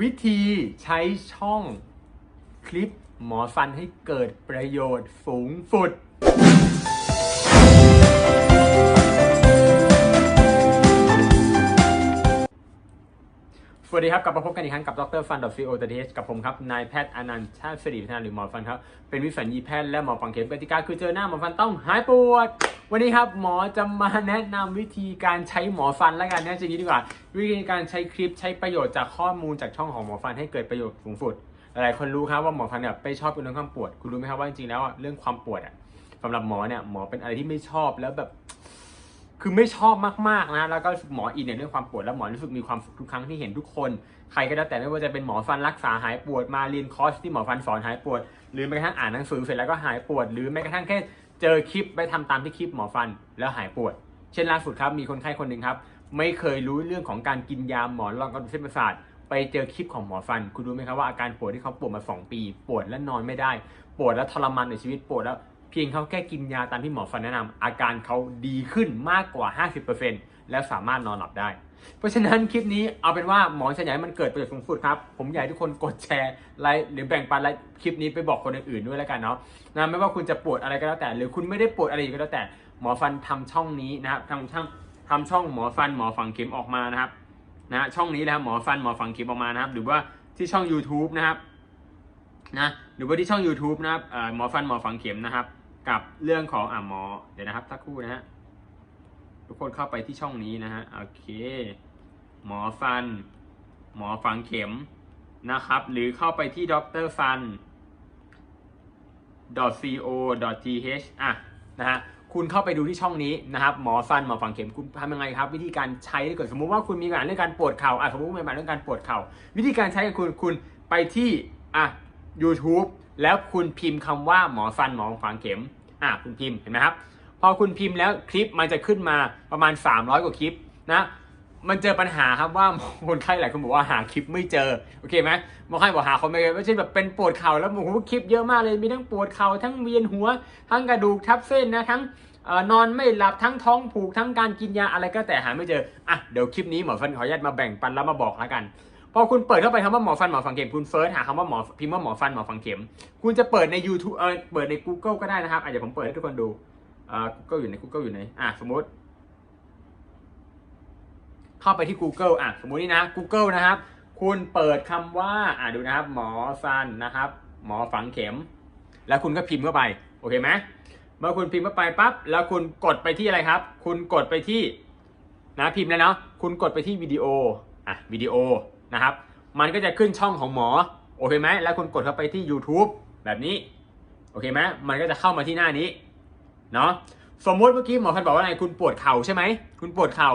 วิธีใช้ช่องคลิปหมอฟันให้เกิดประโยชน์สูงสุด สวัสดีครับ กลับมาพบกันอีกครั้งกับดรฟันดอทซีโอเทสกับผมครับ นายแพทย์อนันต์ชาติสิริพัฒนาหรือหมอฟันครับ เป็นวิสัญญีแพทย์และหมอฟังเข็มกติกาคือเจอหน้าหมอฟันต้องหายปวด วันนี้ครับหมอจะมาแนะนำวิธีการใช้หมอฟันแล้วกันนะจริงๆดีกว่า วิธีการใช้คลิปใช้ประโยชน์จากข้อมูลจากช่องของหมอฟันให้เกิดประโยชน์สูงสุด หลายคนรู้ครับว่าหมอฟันเนี่ยไม่ชอบเรื่องความปวด คุณรู้ไหมครับว่าจริงๆแล้วเรื่องความปวดอะสำหรับหมอเนี่ยหมอเป็นอะไรที่ไม่ชอบแล้วแบบ คือไม่ชอบมากๆนะ แล้วก็หมออินเนี่ยเรื่องความปวดแล้วหมอรู้สึกมีความสุขทุกครั้งที่เห็นทุกคน ใครก็แล้วแต่ไม่ว่าจะเป็นหมอฟันรักษาหายปวดมาเรียนคอร์สที่หมอฟันสอนหายปวด หรือแม้กระทั่งอ่านหนังสือเสร็จแล้วก็หายปวด หรือแม้กระทั่งแค่เจอคลิปไปทำตามที่คลิปหมอฟันแล้วหายปวด เช่นล่าสุดครับมีคนไข้คนหนึ่งครับไม่เคยรู้เรื่องของการกินยาหมอนรองกระดูกเส้นประสาทไปเจอคลิปของหมอฟัน คุณรู้ไหมครับว่าอาการปวดที่เขาปวดมา 2 ปี ปวดและนอนไม่ได้ ปวดและทรมานในชีวิตปวดแล้ว เพียงเขาแค่กินยาตามที่หมอฟันแนะนำอาการเขาดีขึ้นมากกว่า 50%แล้วสามารถนอนหลับได้ เพราะฉะนั้นคลิปนี้เอาเป็นว่าหมอจะอยให้มันเกิดประโยชน์สูงสุดครับ ผมอยากให้ทุกคนกดแชร์ไลค์หรือแบ่งปันไลค์คลิปนี้ไปบอกคนอื่นๆด้วยแล้วกันเนาะนะไม่ว่าคุณจะปวดอะไรก็แล้วแต่ หรือคุณไม่ได้ปวดอะไรก็แล้วแต่ หมอฟันทำช่องนี้นะครับทำช่องทำช่องหมอฟันหมอฝังเข็มออกมานะครับนะช่องนี้นะครับหมอฟันหมอฝังเข็มออกมานะครับ หรือว่าที่ช่อง YouTube นะครับนะหรือว่าที่ช่อง YouTube นะครับหมอฟันหมอฝังเข็มนะครับ กับเรื่องของอะหมอ เดี๋ยวนะครับสักครู่นะฮะทุกคนเข้าไปที่ช่องนี้นะฮะโอเค หมอฟัน หมอฝังเข็มนะครับ หรือเข้าไปที่ดรฟัน co th อะนะฮะคุณเข้าไปดูที่ช่องนี้นะครับหมอฟันหมอฝังเข็มคุณทำยังไงครับ วิธีการใช้ถ้าเกิดสมมุติว่าคุณมีปัญหาเรื่องการปวดเข่าอะสมมติมีปัญหาเรื่องการปวดเข่าวิธีการใช้ของคุณคุณไปที่อะ YouTube แล้วคุณพิมพ์คำว่าหมอฟันหมอฝังเข็ม อะคุณพิมพ์เห็นไหมครับ พอคุณพิมพ์แล้วคลิปมันจะขึ้นมาประมาณ 300 กว่าคลิปนะมันเจอปัญหาครับว่าคนไข้หลายคนบอกว่าหาคลิปไม่เจอโอเคไหมหมอไข้บอกหาคนไม่เจอไม่ใช่แบบเป็นปวดเข่าแล้วโอ้โหคลิปเยอะมากเลยมีทั้งปวดเข่าทั้งเวียนหัว ทั้งกระดูกทับเส้นนะทั้งอนอนไม่หลับทั้งท้องผูกทั้งการกินยาอะไรก็แต่หาไม่เจออะเดี๋ยวคลิปนี้หมอฟันขออนุญาตมาแบ่งปันแล้วมาบอกแล้วกัน พอคุณเปิดเข้าไปคำว่าหมอฟันหมอฝังเข็มคุณเฟิร์สหาคำว่าหมอพิมพ์ว่าหมอฟันหมอฝังเข็ม คุณจะเปิดใน YouTube เออเปิดใน Google ก็ได้นะครับอะเดี๋ยวผมเปิดให้ทุกคนดูอ่า Google อยู่ใน Google อยู่ไหนอะสมมติ เข้าไปที่ Google อะสมมุตินี่นะ Google นะครับ คุณเปิดคำว่าอะดูนะครับ หมอฟันนะครับ หมอฝังเข็ม แล้วคุณก็พิมพ์เข้าไปโอเคไหมเมื่อคุณพิมพ์เข้าไปปั๊บแล้วคุณกดไปที่อะไรครับ คุณกดไปที่นะพิมพ์แล้วเนาะคุณกดไปที่วิดีโออะวิดีโอ นะครับ มันก็จะขึ้นช่องของหมอ โอเคไหม แล้วคุณกดเข้าไปที่ YouTube แบบนี้ โอเคไหมมันก็จะเข้ามาที่หน้านี้ เนาะ สมมติเมื่อกี้หมอพันบอกว่าไงคุณปวดเข่าใช่ไหม คุณปวดเข่า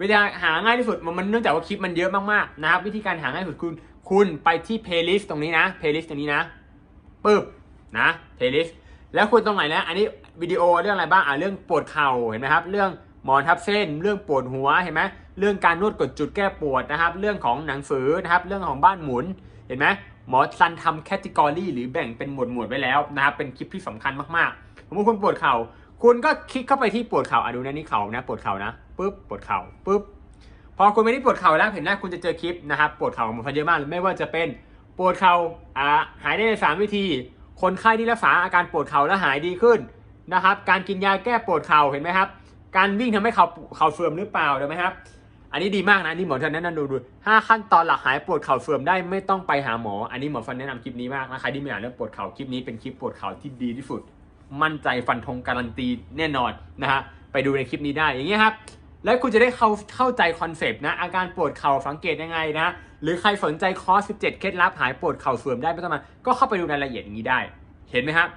วิธีหาง่ายที่สุด มันเนื่องจากว่าคลิปมันเยอะมากๆนะครับ วิธีการหาง่ายที่สุดคุณ คุณไปที่ playlist ตรงนี้นะ playlist ตรงนี้นะ ปึ๊บ นะ playlist แล้วคุณตรงไหนนะ อันนี้วิดีโอเรื่องอะไรบ้าง อ่าเรื่องปวดเข่า เห็นไหมครับ เรื่องหมอนทับเส้น เรื่องปวดหัว เห็นไหม เรื่องการนวดกดจุดแก้ปวดนะครับ เรื่องของหนังสือนะครับ เรื่องของบ้านหมุน เห็นไหมหมอซันทำแคตตากรีหรือแบ่งเป็นหมวดหมวดไว้แล้วนะครับ เป็นคลิปที่สำคัญมากๆสมมติคุณปวดเข่า คุณก็คลิกเข้าไปที่ปวดเข่าอะดูนะนี่เข่านะ ปวดเข่านะปุ๊บปวดเข่าปุ๊บพอคุณไปที่ปวดเข่าแล้วเห็นหน้าคุณจะเจอคลิปนะครับปวดเข่าของหมันเยอะมากไม่ว่าจะเป็นปวดเข่าอ่าหายได้ในสามวิธี คนไข้ที่รักษาอาการปวดเข่าแล้วหายดีขึ้นนะครับ การกินยาแก้ปวดเข่าเห็นไหมครับ การวิ่งทำให้เข่าเข่าเสื่อมหรือเปล่าเห็นไหมครับ อันนี้ดีมากนะนี่หมอฟันแนะนำดูดูห้าขั้นตอนหลักหายปวดเข่าเสื่อมได้ไม่ต้องไปหาหมอ อันนี้หมอฟันแนะนำคลิปนี้มากนะใครที่มีปัญหาเรื่องปวดเข่าคลิปนี้เป็นคลิปปวดเข่าที่ดีที่สุด มั่นใจฟันธงการันตีแน่นอนนะฮะไปดูในคลิปนี้ได้อย่างเงี้ยครับแล้วคุณจะได้เข้าเข้าใจคอนเซปต์นะอาการปวดเข่าสังเกตยังไงนะหรือใครสนใจคอร์ส 17 เคล็ดลับหายปวดเข่าเสื่อมได้ไม่ต้องมา ก็เข้าไปดูรายละเอียดอย่างนี้ได้ เห็นไหมครับ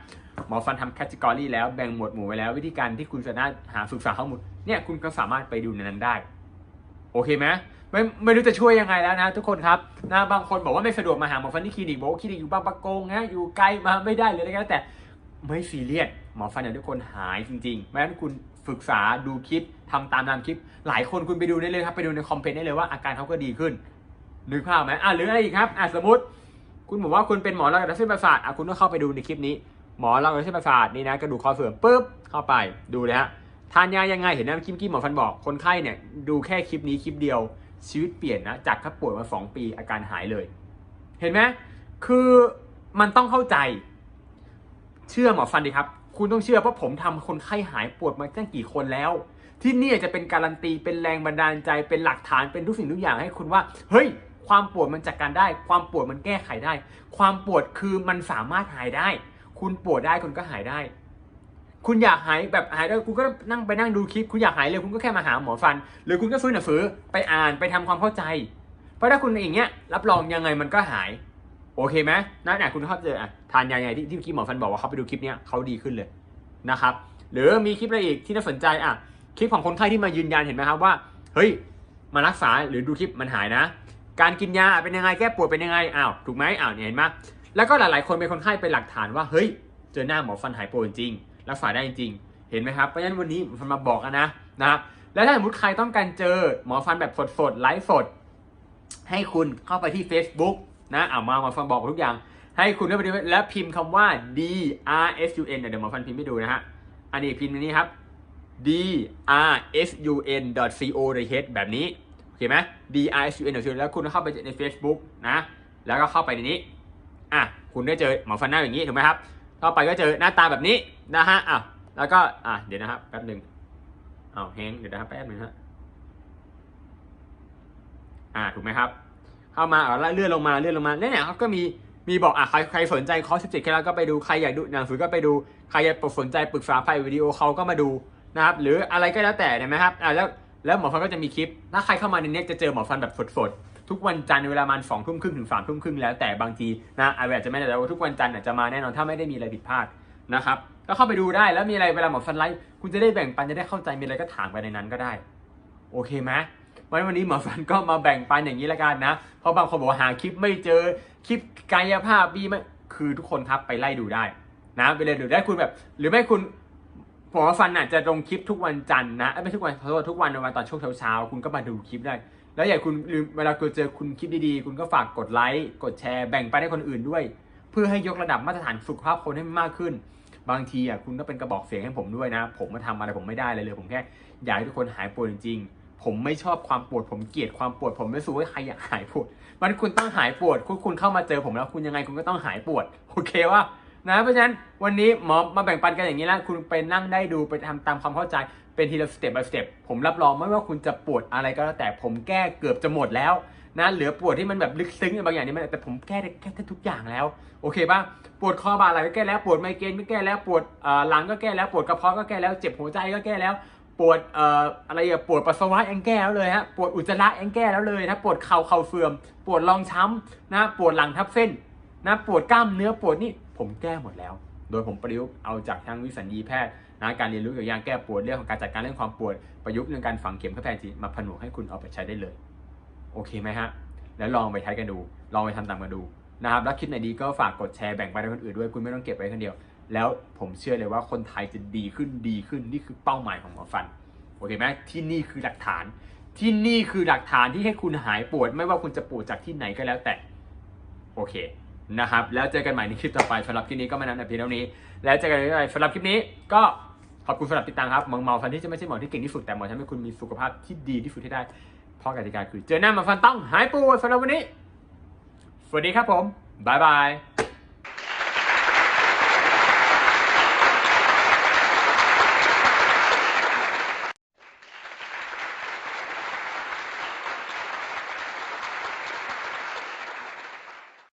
หมอฟันทำแคตตากรีแล้วแบ่งหมวดหมู่ไว้แล้ว วิธีการที่คุณสามารถหาศึกษาข้อมูลเนี่ยคุณก็สามารถไปดูในนั้นได้ โอเคไหมไม่ไม่รู้จะช่วยยังไงแล้วนะ ทุกคนครับนะบางคนบอกว่าไม่สะดวกมาหาหมอฟันที่คลินิกบอกว่าคลินิกอยู่บางปะกงนะอยู่ไกลมาไม่ได้เลยอะไรก็แล้วแต่ไม่ซีเรียสหมอฟันอยากให้ทุกคนหายจริงๆเพราะฉะนั้นคุณศึกษาดูคลิปทำตามตามคลิป หลายคนคุณไปดูได้เลยครับไปดูในคอมเพนต์ได้เลยว่าอาการเขาก็ดีขึ้นนึกภาพไหมอะหรืออะไรอีกครับอะสมมติคุณบอกว่าคุณเป็นหมอระดับเส้นประสาทอะคุณก็เข้าไปดูในคลิปนี้หมอระดับเส้นประสาทนี่นะกระดูกคอเสื่อมปุ๊บเข้าไปดูเลยฮะ ทานยายังไงเห็นไหมเมื่อกี้หมอฟันบอกคนไข้เนี่ยดูแค่คลิปนี้คลิปเดียวชีวิตเปลี่ยนนะจากถ้าป่วยมาสองปีอาการหายเลย เห็นไหมคือมันต้องเข้าใจ เชื่อหมอฟันดีครับ คุณต้องเชื่อเพราะผมทำคนไข้หายปวดมาตั้งกี่คนแล้ว ที่นี่จะเป็นการันตีเป็นแรงบันดาลใจเป็นหลักฐานเป็นทุกสิ่งทุกอย่างให้คุณว่า เฮ้ย ความปวดมันจัดการได้ ความปวดมันแก้ไขได้ ความปวดคือมันสามารถหายได้ คุณปวดได้คุณก็หายได้ คุณอยากหายแบบหายได้คุณก็นั่งไปนั่งดูคลิป คุณอยากหายเลยคุณก็แค่มาหาหมอฟัน หรือคุณก็ฟื้นหนังสือไปอ่านไปทำความเข้าใจ เพราะถ้าคุณอย่างเงี้ยรับรองยังไงมันก็หาย โอเคไหมนั่นแหละคุณเข้าใจออะทานยาไงที่ที่เมื่อกี้หมอฟันบอกว่าเขาไปดูคลิปเนี้ยเขาดีขึ้นเลยนะครับ หรือมีคลิปอะไรอีกที่น่าสนใจอะคลิปของคนไข้ที่มายืนยันเห็นไหมครับว่าเฮ้ยมารักษาหรือดูคลิปมันหายนะ การกินยาเป็นยังไงแก้ปวดเป็นยังไงอ้าวถูกไหมอ้าวเนี่ยเห็นไหมแล้วก็หลาย ๆ คนเป็นคนไข้เป็นหลักฐานว่าเฮ้ยเจอหน้าหมอฟันหายปวดจริง รักษาได้จริงเห็นไหมครับเพราะฉะนั้นวันนี้หมอฟันมาบอกนะนะครับแล้วถ้าสมมติใครต้องการเจอหมอฟันแบบสดๆไลฟ์สด ให้คุณเข้าไปที่ Facebook นะเอามาหมอฟันบอกทุกอย่าง ให้คุณเข้าไปดูและพิมพ์คำว่า D R S U N เดี๋ยวหมอฟันพิมพ์ให้ดูนะฮะอันนี้พิมพ์นนี้ครับ D R S U N C O H แบบนี้โอเคไหม D R S U N แล้วคุณก็เข้าไปใน Facebook นะแล้วก็เข้าไปในนี้อะคุณได้เจอหมอฟันหน้าอย่างนี้ถูกไหมครับ เข้าไปก็เจอหน้าตาแบบนี้นะฮะอะแล้วก็อะเดี๋ยวนะครับแป๊บหนึ่งอ้าวแฮงเดี๋ยวนะครับแป๊บหนึ่งฮะอ่าถูกไหมครับ เข้ามาเอ่าเลื่อนลงมาเลื่อนลงมาเนี่ยเขาก็มีมีบอกอะใครใครสนใจคอร์ส17แค่แล้วก็ไปดูใครอยากดูหนังสือก็ไปดูใครอยากสนใจปรึกษาไปวิดีโอเขาก็มาดูนะครับ หรืออะไรก็แล้วแต่เนี่ยไหมครับอ่าแล้วแล้วหมอฟันก็จะมีคลิป ถ้าใครเข้ามาในเนี้ยจะเจอหมอฟันแบบสดๆ ทุกวันจันทร์เวลามันสองทุ่มครึ่งถึงสามทุ่มครึ่งแล้วแต่บางทีนะอาจจะไม่ได้แต่ว่าทุกวันจันทร์อาจจะมาแน่นอนถ้าไม่ได้มีอะไรผิดพลาดนะครับก็เข้าไปดูได้แล้วมีอะไรเวลาหมอฟันไลฟ์คุณจะได้แบ่งปันจะได้เข้าใจมีอะไรก็ถามไปในนั้นก็ได้ โอเคไหมวันวันนี้หมอฟันก็มาแบ่งปันอย่างนี้ละกันนะเพราะบางคนบอกหาคลิปไม่เจอคลิปกายภาพบีไม่คือทุกคนครับไปไล่ดูได้นะไปเลยดูได้คุณแบบ หรือไม่คุณผมว่าฟันอะจะลงคลิปทุกวันจันทร์นะไม่ทุกวันขอโทษทุกวันในวันตอนช่วงเช้าๆคุณก็มาดูคลิปได้ แล้วอย่าคุณลืมเวลาคุณเจอคุณคลิปดีๆ คุณก็ฝากกดไลค์กดแชร์แบ่งไปให้คนอื่นด้วย เพื่อให้ยกระดับมาตรฐานสุขภาพคนให้มากขึ้น บางทีอะคุณก็เป็นกระบอกเสียงให้ผมด้วยนะ ผมมาทำอะไรผมไม่ได้เลยเลย ผมแค่อยากให้ทุกคนหายปวดจริงๆผมไม่ชอบความปวดผมเกลียดความปวดผมไม่สู้ว่าใครอยากหายปวดมันคุณต้องหายปวด คุณคุณเข้ามาเจอผมแล้วคุณยังไงคุณก็ต้องหายปวด โอเคว่า นะเพราะฉะนั้นวันนี้หมอมาแบ่งปันกันอย่างนี้แล้วคุณไปนั่งได้ดูไปทำตามความเข้าใจเป็นทีละสเต็ป by สเต็ปผมรับรองไม่ว่าคุณจะปวดอะไรก็แล้วแต่ผมแก้เกือบจะหมดแล้วนะเหลือปวดที่มันแบบลึกซึ้งบางอย่างนี่มันแต่ผมแก้ได้แก้ได้ทุกอย่างแล้ว โอเคป่ะปวดคอบ่าไหล่ก็แก้แล้วปวดไมเกรนก็แก้แล้วปวดหลังก็แก้แล้วปวดกระเพาะก็แก้แล้วเจ็บหัวใจก็แก้แล้วปวดอะไรอะปวดปัสสาวะยังแก้แล้วเลยฮะปวดอุจจาระยังแก้แล้วเลยถ้าปวดเข่าเข่าเสื่อม ปวดรองช้ำนะปวดหลังทับเส้นนะปวดกล้ามเนื้อปวดนี่ ผมแก้หมดแล้ว โดยผมประยุกต์เอาจากทางวิสัญญีแพทย์นะการเรียนรู้เกี่ยวกับยาแก้ปวดเรื่องของการจัดการเรื่องความปวดประยุกต์เรื่องการฝังเข็มเข้าแพทย์จีมาผนวกให้คุณเอาไปใช้ได้เลย โอเคไหมฮะแล้วลองไปใช้กันดู ลองไปทำตามกันดูนะครับแล้วคลิปไหนดีก็ฝากกดแชร์แบ่งไปให้คนอื่นด้วยคุณไม่ต้องเก็บไว้คนเดียว แล้วผมเชื่อเลยว่าคนไทยจะดีขึ้นดีขึ้นนี่คือเป้าหมายของหมอฟันโอเคไหมที่นี่คือหลักฐาน ที่นี่คือหลักฐานที่ให้คุณหายปวด ไม่ว่าคุณจะปวดจากที่ไหนก็แล้วแต่ โอเค นะครับ แล้วเจอกันใหม่ในคลิปต่อไปสำหรับคลิปนี้ก็ไมานแต่เพียงเท่านี้ แล้วเจอกันใหม่สำหรับคลิปนี้ก็ขอบคุณสำหรับติดตามครับหมอหมอฟันที่จะไม่ใช่หมอที่เก่งที่สุดแต่หมอทำให้คุณมีสุขภาพที่ดีที่สุดที่ได้เพราะกติกาคือเจอหน้าหมอฟันต้องหายปวดสำหรับวันนี้ สวัสดีครับผมบายบาย